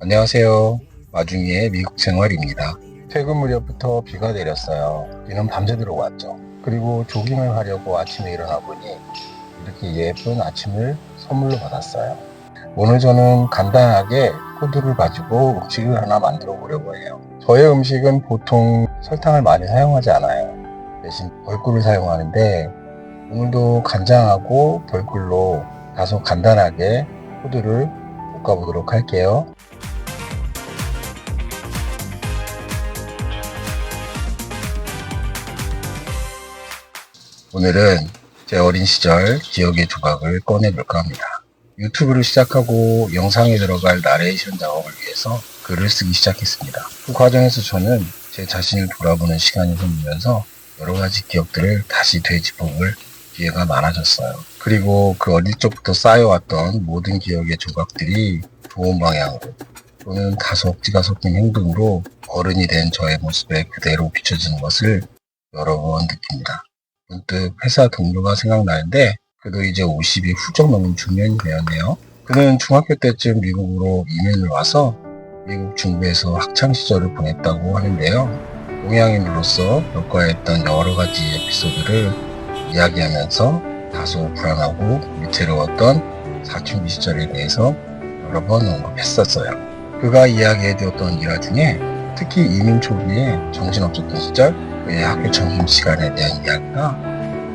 안녕하세요. 마중이의 미국 생활입니다. 퇴근 무렵부터 비가 내렸어요. 비는 밤새 들어왔죠. 그리고 조깅을 하려고 아침에 일어나 보니 이렇게 예쁜 아침을 선물로 받았어요. 오늘 저는 간단하게 호두를 가지고 음식을 하나 만들어 보려고 해요. 저의 음식은 보통 설탕을 많이 사용하지 않아요. 대신 벌꿀을 사용하는데 오늘도 간장하고 벌꿀로 다소 간단하게 호두를 볶아보도록 할게요. 오늘은 제 어린 시절 기억의 조각을 꺼내볼까 합니다. 유튜브를 시작하고 영상에 들어갈 나레이션 작업을 위해서 글을 쓰기 시작했습니다. 그 과정에서 저는 제 자신을 돌아보는 시간이 생기면서 여러 가지 기억들을 다시 되짚어볼 기회가 많아졌어요. 그리고 그 어릴 적부터 쌓여왔던 모든 기억의 조각들이 좋은 방향으로 또는 다소 억지가 섞인 행동으로 어른이 된 저의 모습에 그대로 비춰지는 것을 여러 번 느낍니다. 문득 회사 동료가 생각나는데 그도 이제 50이 훌쩍 넘은 중년이 되었네요. 그는 중학교 때쯤 미국으로 이민을 와서 미국 중부에서 학창 시절을 보냈다고 하는데요. 동양인으로서 겪어야 했던 여러 가지 에피소드를 이야기하면서 다소 불안하고 위태로웠던 사춘기 시절에 대해서 여러 번 언급했었어요. 그가 이야기해주었던 일화 중에 특히 이민 초기에 정신없었던 시절 그의 학교 점심시간에 대한 이야기가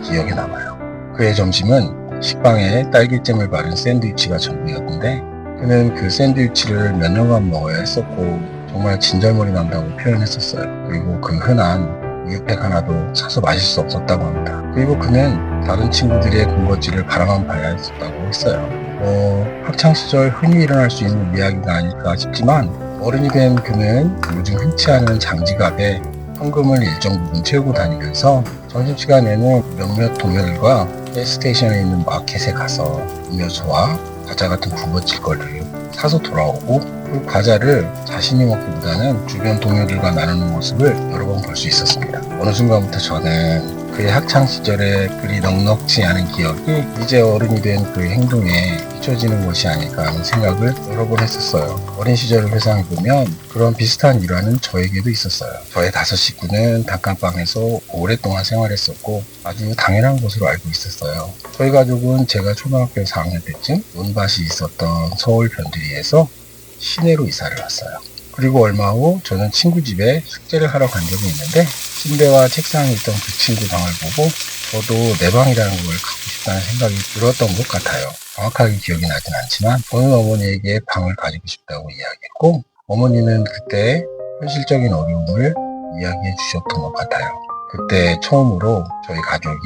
기억에 남아요. 그의 점심은 식빵에 딸기잼을 바른 샌드위치가 전부였는데 그는 그 샌드위치를 몇 년간 먹어야 했었고 정말 진절머리 난다고 표현했었어요. 그리고 그 흔한 우유팩 하나도 사서 마실 수 없었다고 합니다. 그리고 그는 다른 친구들의 군것질을 바라만 봐야 했었다고 했어요. 뭐 학창 시절 흔히 일어날 수 있는 이야기가 아닐까 싶지만 어른이 된 그는 요즘 흔치 않은 장지갑에 현금을 일정 부분 채우고 다니면서 점심시간에는 몇몇 동료들과 가스스테이션에 있는 마켓에 가서 음료수와 과자 같은 군것질거리를 사서 돌아오고 그 과자를 자신이 먹기보다는 주변 동료들과 나누는 모습을 여러 번 볼 수 있었습니다. 어느 순간부터 저는 그의 학창 시절에 그리 넉넉지 않은 기억이 이제 어른이 된 그의 행동에 비춰지는 것이 아닐까 하는 생각을 여러 번 했었어요. 어린 시절을 회상해보면 그런 비슷한 일화는 저에게도 있었어요. 저의 다섯 식구는 단칸방에서 오랫동안 생활했었고 아주 당연한 것으로 알고 있었어요. 저희 가족은 제가 초등학교 4학년 때쯤 논밭이 있었던 서울 변두리에서 시내로 이사를 왔어요. 그리고 얼마 후 저는 친구 집에 숙제를 하러 간 적이 있는데 침대와 책상에 있던 그 친구 방을 보고 저도 내 방이라는 걸 갖고 싶다는 생각이 들었던 것 같아요. 정확하게 기억이 나진 않지만 어느 어머니에게 방을 가지고 싶다고 이야기했고 어머니는 그때 현실적인 어려움을 이야기해 주셨던 것 같아요. 그때 처음으로 저희 가족이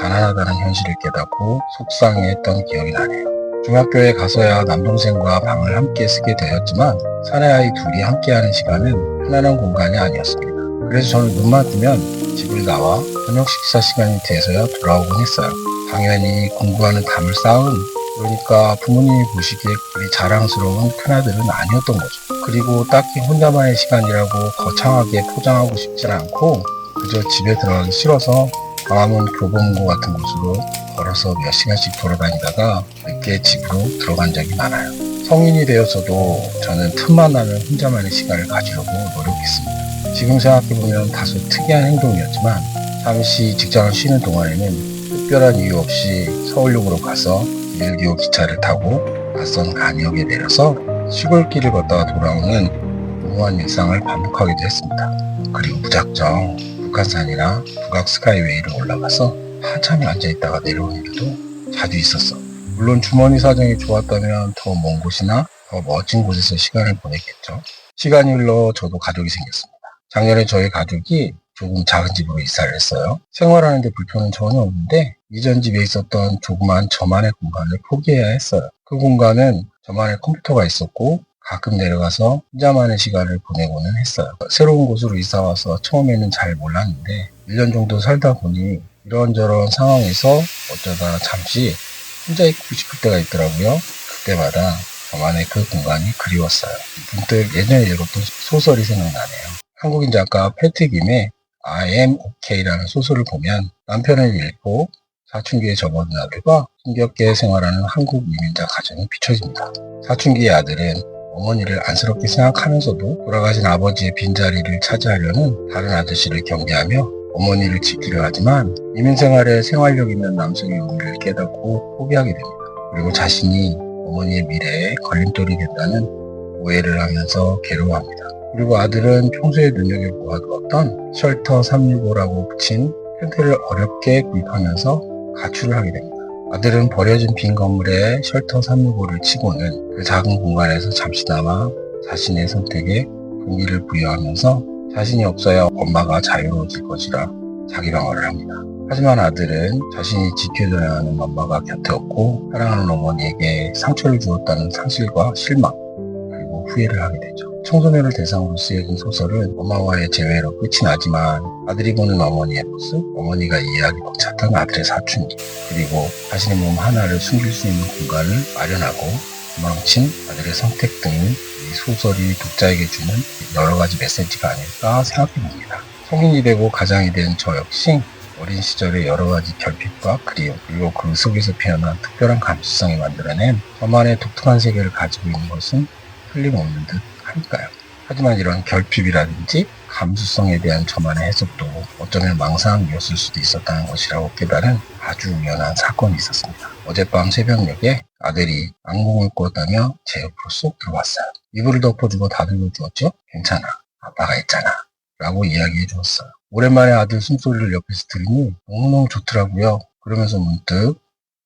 가난하다는 현실을 깨닫고 속상해했던 기억이 나네요. 중학교에 가서야 남동생과 방을 함께 쓰게 되었지만 사내아이 둘이 함께하는 시간은 편안한 공간이 아니었습니다. 그래서 저는 눈만 뜨면 집을 나와 저녁 식사 시간이 돼서야 돌아오곤 했어요. 당연히 공부하는 담을 쌓은 그러니까 부모님이 보시기에 그리 자랑스러운 큰아들은 아니었던 거죠. 그리고 딱히 혼자만의 시간이라고 거창하게 포장하고 싶진 않고 그저 집에 들어가기 싫어서 광화문 교보문고 같은 곳으로 걸어서 몇 시간씩 돌아다니다가 늦게 집으로 들어간 적이 많아요. 성인이 되어서도 저는 틈만 나면 혼자만의 시간을 가지려고 노력했습니다. 지금 생각해보면 다소 특이한 행동이었지만 잠시 직장을 쉬는 동안에는 특별한 이유 없이 서울역으로 가서 1기호 기차를 타고 낯선 간역에 내려서 시골길을 걷다가 돌아오는 무모한 일상을 반복하기도 했습니다. 그리고 무작정 북한산이나 북악 스카이웨이를 올라가서 한참이 앉아있다가 내려오는 일도 자주 있었어. 물론 주머니 사정이 좋았다면 더 먼 곳이나 더 멋진 곳에서 시간을 보냈겠죠. 시간이 흘러 저도 가족이 생겼습니다. 작년에 저희 가족이 조금 작은 집으로 이사를 했어요. 생활하는데 불편은 전혀 없는데 이전 집에 있었던 조그만 저만의 공간을 포기해야 했어요. 그 공간은 저만의 컴퓨터가 있었고 가끔 내려가서 혼자만의 시간을 보내고는 했어요. 새로운 곳으로 이사 와서 처음에는 잘 몰랐는데 1년 정도 살다 보니 이런저런 상황에서 어쩌다 잠시 혼자 있고 싶을 때가 있더라고요. 그때마다 저만의 그 공간이 그리웠어요. 문득 예전에 읽었던 소설이 생각나네요. 한국인 작가 패트김의 I am OK라는 소설을 보면 남편을 잃고 사춘기에 접어든 아들과 힘겹게 생활하는 한국 이민자 가정이 비춰집니다. 사춘기의 아들은 어머니를 안쓰럽게 생각하면서도 돌아가신 아버지의 빈자리를 차지하려는 다른 아저씨를 경계하며 어머니를 지키려 하지만 이민 생활에 생활력 있는 남성의 의미를 깨닫고 포기하게 됩니다. 그리고 자신이 어머니의 미래에 걸림돌이 된다는 오해를 하면서 괴로워합니다. 그리고 아들은 평소에 눈여겨보아두었던 셜터 365라고 붙인 텐트를 어렵게 구입하면서 가출을 하게 됩니다. 아들은 버려진 빈 건물에 셜터 365를 치고는 그 작은 공간에서 잠시나마 자신의 선택에 동기를 부여하면서 자신이 없어야 엄마가 자유로워질 것이라 자기 방어를 합니다. 하지만 아들은 자신이 지켜줘야 하는 엄마가 곁에 없고 사랑하는 어머니에게 상처를 주었다는 상실과 실망 그리고 후회를 하게 되죠. 청소년을 대상으로 쓰여진 소설은 엄마와의 재회로 끝이 나지만 아들이 보는 어머니의 모습, 어머니가 이해하기 벅찼던 아들의 사춘기, 그리고 자신의 몸 하나를 숨길 수 있는 공간을 마련하고 도 망친 아들의 선택 등이 이 소설이 독자에게 주는 여러 가지 메시지가 아닐까 생각해 봅니다. 성인이 되고 가장이 된 저 역시 어린 시절의 여러 가지 결핍과 그리움, 그리고 그 속에서 피어난 특별한 감수성이 만들어낸 저만의 독특한 세계를 가지고 있는 것은 틀림없는 듯 하니까요. 하지만 이런 결핍이라든지 감수성에 대한 저만의 해석도 어쩌면 망상이었을 수도 있었다는 것이라고 깨달은 아주 우연한 사건이 있었습니다. 어젯밤 새벽녘에 아들이 악몽을 꿨다며 제 옆으로 쏙 들어왔어요. 이불을 덮어주고 다듬어 주었죠? 괜찮아. 아빠가 했잖아. 라고 이야기해 주었어요. 오랜만에 아들 숨소리를 옆에서 들으니 너무너무 좋더라고요. 그러면서 문득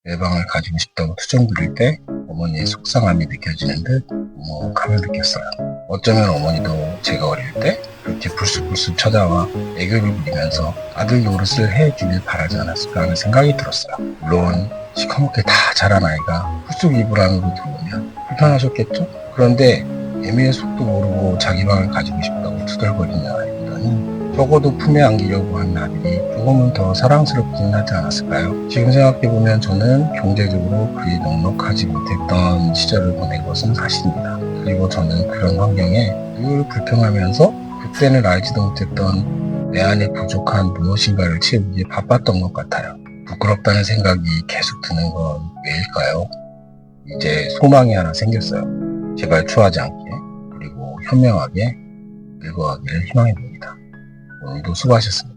내 방을 가지고 싶다고 투정 부릴 때 어머니의 속상함이 느껴지는 듯 먹먹함을 느꼈어요. 어쩌면 어머니도 제가 어릴 때 그렇게 불쑥불쑥 찾아와 애교를 부리면서 아들 노릇을 해주길 바라지 않았을까 하는 생각이 들었어요. 물론 시커멓게 다 자란 아이가 훌쑥 이불 안으로 들어오면 불편하셨겠죠? 그런데 애미의 속도 모르고 자기 방을 가지고 싶다고 투덜거리는 아이보다는 적어도 품에 안기려고 하는 아들이 조금은 더 사랑스럽지는 하지 않았을까요? 지금 생각해보면 저는 경제적으로 그리 넉넉하지 못했던 시절을 보낸 것은 사실입니다. 그리고 저는 그런 환경에 늘 불평하면서 그때는 알지도 못했던 내 안에 부족한 무엇인가를 채우기에 바빴던 것 같아요. 부끄럽다는 생각이 계속 드는 건 왜일까요? 이제 소망이 하나 생겼어요. 제발 추하지 않게 그리고 현명하게 늙어가기를 희망해 봅니다. 오늘도 수고하셨습니다.